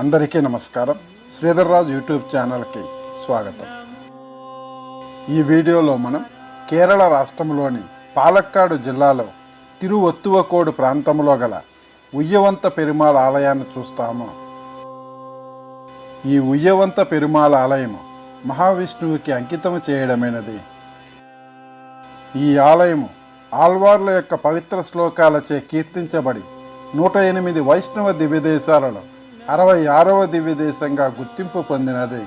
అందరికీ నమస్కారం. శ్రీధర్రాజు యూట్యూబ్ ఛానల్కి స్వాగతం. ఈ వీడియోలో మనం కేరళ రాష్ట్రంలోని పాలక్కాడు జిల్లాలో తిరువత్తువకోడు ప్రాంతంలో గల ఉయ్యవంత పెరుమాల ఆలయాన్ని చూస్తాము. ఈ ఉయ్యవంత పెరుమాల ఆలయము మహావిష్ణువుకి అంకితం చేయడమైనది. ఈ ఆలయము ఆల్వార్ల యొక్క పవిత్ర శ్లోకాలచే కీర్తించబడి నూట ఎనిమిది వైష్ణవ దివ్యదేశాలలో అరవై ఆరవ దివ్యదేశంగా గుర్తింపు పొందినది.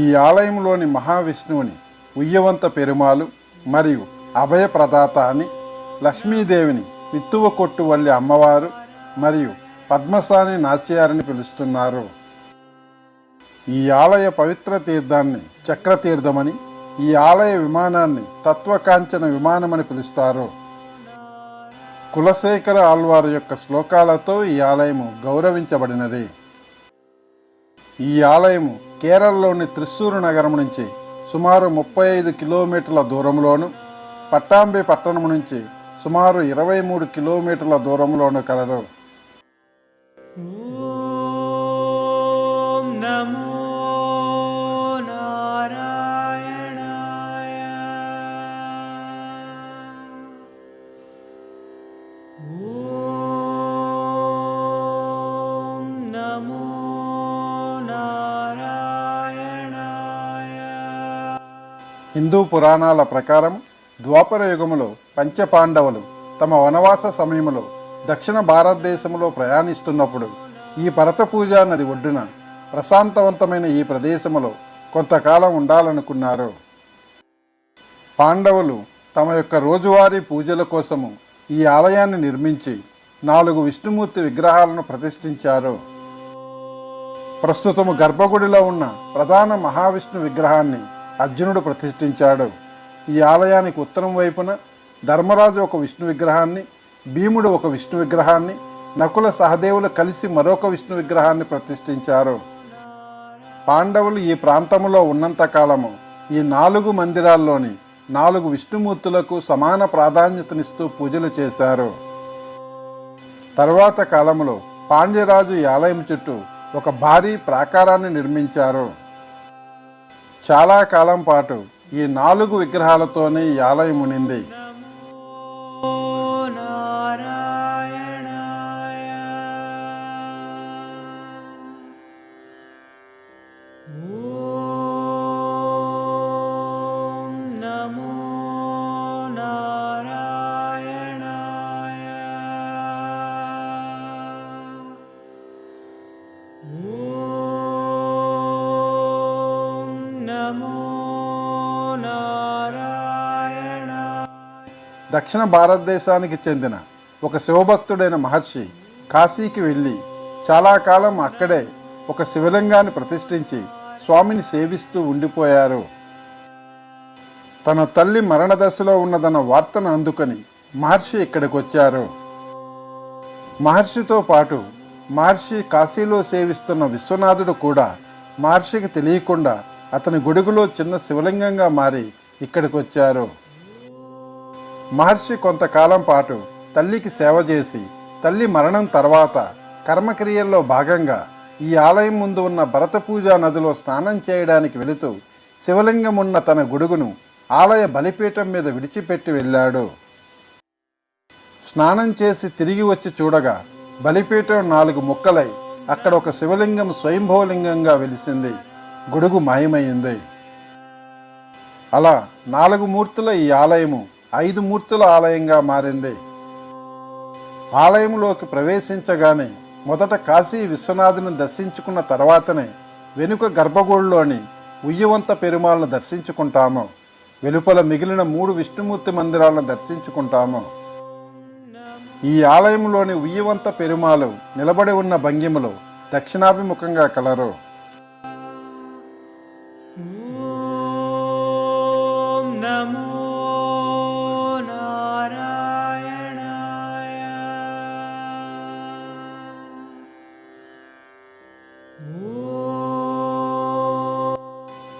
ఈ ఆలయంలోని మహావిష్ణువుని ఉయ్యవంత పెరుమాలు మరియు అభయ ప్రదాత అని లక్ష్మీదేవిని విత్తువ కొట్టు వల్లి అమ్మవారు మరియు పద్మసాని నాచ్యారని పిలుస్తున్నారు. ఈ ఆలయ పవిత్ర తీర్థాన్ని చక్రతీర్థమని ఈ ఆలయ విమానాన్ని తత్వకాంచన విమానమని పిలుస్తారు. కులశేఖర ఆల్వారు యొక్క శ్లోకాలతో ఈ ఆలయము గౌరవించబడినది. ఈ ఆలయము కేరళలోని త్రిశూరు నగరం నుంచి సుమారు ముప్పై ఐదు కిలోమీటర్ల దూరంలోను పట్టాంబి పట్టణం నుంచి సుమారు ఇరవై మూడు కిలోమీటర్ల దూరంలోను కలదు. హిందూ పురాణాల ప్రకారం ద్వాపర యుగములో పంచపాండవులు తమ వనవాస సమయంలో దక్షిణ భారతదేశంలో ప్రయాణిస్తున్నప్పుడు ఈ భరత పూజా నది ఒడ్డున ప్రశాంతవంతమైన ఈ ప్రదేశములో కొంతకాలం ఉండాలనుకున్నారు. పాండవులు తమ యొక్క రోజువారీ పూజల కోసము ఈ ఆలయాన్ని నిర్మించి నాలుగు విష్ణుమూర్తి విగ్రహాలను ప్రతిష్ఠించారు. ప్రస్తుతము గర్భగుడిలో ఉన్న ప్రధాన మహావిష్ణు విగ్రహాన్ని అర్జునుడు ప్రతిష్ఠించాడు. ఈ ఆలయానికి ఉత్తరం వైపున ధర్మరాజు ఒక విష్ణు విగ్రహాన్ని భీముడు ఒక విష్ణు విగ్రహాన్ని నకుల సహదేవులు కలిసి మరొక విష్ణు విగ్రహాన్ని ప్రతిష్ఠించారు. పాండవులు ఈ ప్రాంతంలో ఉన్నంత కాలము ఈ నాలుగు మందిరాల్లోని నాలుగు విష్ణుమూర్తులకు సమాన ప్రాధాన్యతనిస్తూ పూజలు చేశారు. తర్వాత కాలంలో పాండ్యరాజు ఈ ఆలయం చుట్టూ ఒక భారీ ప్రాకారాన్ని నిర్మించారు. చాలా కాలం పాటు ఈ నాలుగు విగ్రహాలతోనే ఈ ఆలయం ఉనింది దక్షిణ భారతదేశానికి చెందిన ఒక శివభక్తుడైన మహర్షి కాశీకి వెళ్ళి చాలా కాలం అక్కడే ఒక శివలింగాన్ని ప్రతిష్ఠించి స్వామిని సేవిస్తూ ఉండిపోయారు. తన తల్లి మరణదశలో ఉన్నదన్న వార్తను అందుకని మహర్షి ఇక్కడికి వచ్చారు మహర్షితో పాటు మహర్షి కాశీలో సేవిస్తున్న విశ్వనాథుడు కూడా మహర్షికి తెలియకుండా అతని గొడుగులో చిన్న శివలింగంగా మారి ఇక్కడికి వచ్చారు మహర్షి కొంతకాలం పాటు తల్లికి సేవ చేసి తల్లి మరణం తర్వాత కర్మక్రియల్లో భాగంగా ఈ ఆలయం ముందు ఉన్న భరత పూజా నదిలో స్నానం చేయడానికి వెళుతూ శివలింగం ఉన్న తన గొడుగును ఆలయ బలిపీఠం మీద విడిచిపెట్టి వెళ్ళాడు. స్నానం చేసి తిరిగి వచ్చి చూడగా బలిపీఠం నాలుగు ముక్కలై అక్కడ ఒక శివలింగం స్వయంభవలింగంగా వెలిసింది. గొడుగు మాయమైంది. అలా నాలుగు మూర్తుల ఈ ఆలయము ఐదు మూర్తుల ఆలయంగా మారింది. ఆలయంలోకి ప్రవేశించగానే మొదట కాశీ విశ్వనాథుని దర్శించుకున్న తర్వాతనే వెనుక గర్భగుడిలోని ఉయ్యవంత పెరుమాలను దర్శించుకుంటాము. వెలుపల మిగిలిన మూడు విష్ణుమూర్తి మందిరాలను దర్శించుకుంటాము. ఈ ఆలయంలోని ఉయ్యవంత పెరుమాలు నిలబడి ఉన్న భంగిమలో దక్షిణాభిముఖంగా కలరు.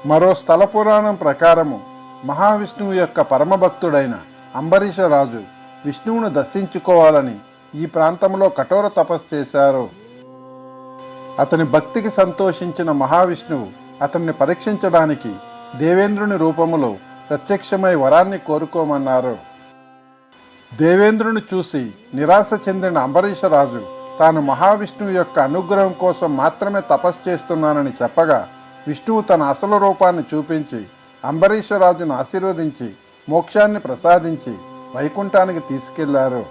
మరో స్థల పురాణం ప్రకారము మహావిష్ణువు యొక్క పరమభక్తుడైన అంబరీష రాజు విష్ణువును దర్శించుకోవాలని ఈ ప్రాంతంలో కఠోర తపస్సు చేశారు. అతని భక్తికి సంతోషించిన మహావిష్ణువు అతన్ని పరీక్షించడానికి దేవేంద్రుని రూపములో ప్రత్యక్షమై వరాన్ని కోరుకోమన్నారు. దేవేంద్రుని చూసి నిరాశ చెందిన అంబరీషరాజు తాను మహావిష్ణువు యొక్క అనుగ్రహం కోసం మాత్రమే తపస్సు చేస్తున్నానని చెప్పగా విష్ణువు తన అసలు రూపాన్ని చూపించి అంబరీషరాజును ఆశీర్వదించి మోక్షాన్ని ప్రసాదించి వైకుంఠానికి తీసుకెళ్ళారు.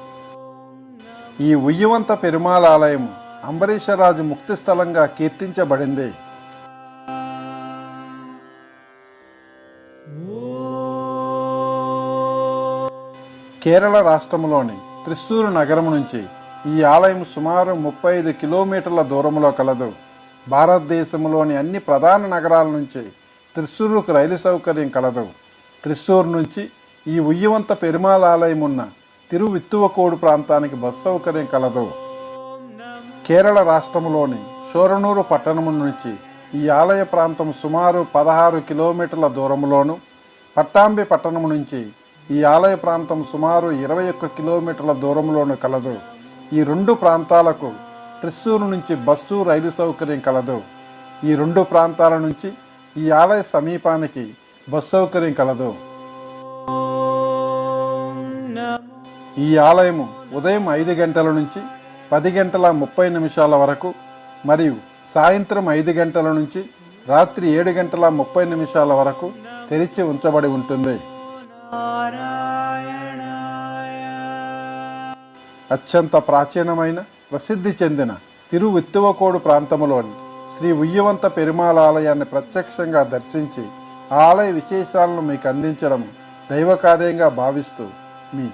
ఈ ఉయ్యవంత పెరుమాళ ఆలయం అంబరీషరాజు ముక్తి స్థలంగా కీర్తించబడింది. కేరళ రాష్ట్రంలోని త్రిశూరు నగరం నుంచి ఈ ఆలయం సుమారు ముప్పై ఐదు కిలోమీటర్ల దూరంలో కలదు. భారతదేశంలోని అన్ని ప్రధాన నగరాల నుంచి త్రిశూరుకు రైలు సౌకర్యం కలదు. త్రిశూర్ నుంచి ఈ ఉయ్యవంత పెరుమాళ ఆలయం ఉన్న తిరువిత్తువకోడు ప్రాంతానికి బస్సు సౌకర్యం కలదు. కేరళ రాష్ట్రంలోని షోరనూరు పట్టణం నుంచి ఈ ఆలయ ప్రాంతం సుమారు పదహారు కిలోమీటర్ల దూరంలోను పట్టాంబి పట్టణం నుంచి ఈ ఆలయ ప్రాంతం సుమారు ఇరవై ఒక్క కిలోమీటర్ల దూరంలోను కలదు. ఈ రెండు ప్రాంతాలకు ట్రిస్సూరు నుంచి బస్సు రైలు సౌకర్యం కలదు. ఈ రెండు ప్రాంతాల నుంచి ఈ ఆలయ సమీపానికి బస్సు సౌకర్యం కలదు. ఈ ఆలయము ఉదయం ఐదు గంటల నుంచి పది గంటల ముప్పై నిమిషాల వరకు మరియు సాయంత్రం ఐదు గంటల నుంచి రాత్రి ఏడు గంటల ముప్పై నిమిషాల వరకు తెరిచి ఉంచబడి ఉంటుంది. అత్యంత ప్రాచీనమైన ప్రసిద్ధి చెందిన తిరువిత్తువకోడు ప్రాంతంలోని శ్రీ ఉయ్యవంత పెరుమాళ ఆలయాన్ని ప్రత్యక్షంగా దర్శించి ఆలయ విశేషాలను మీకు అందించడం దైవ కార్యంగా భావిస్తూ మీ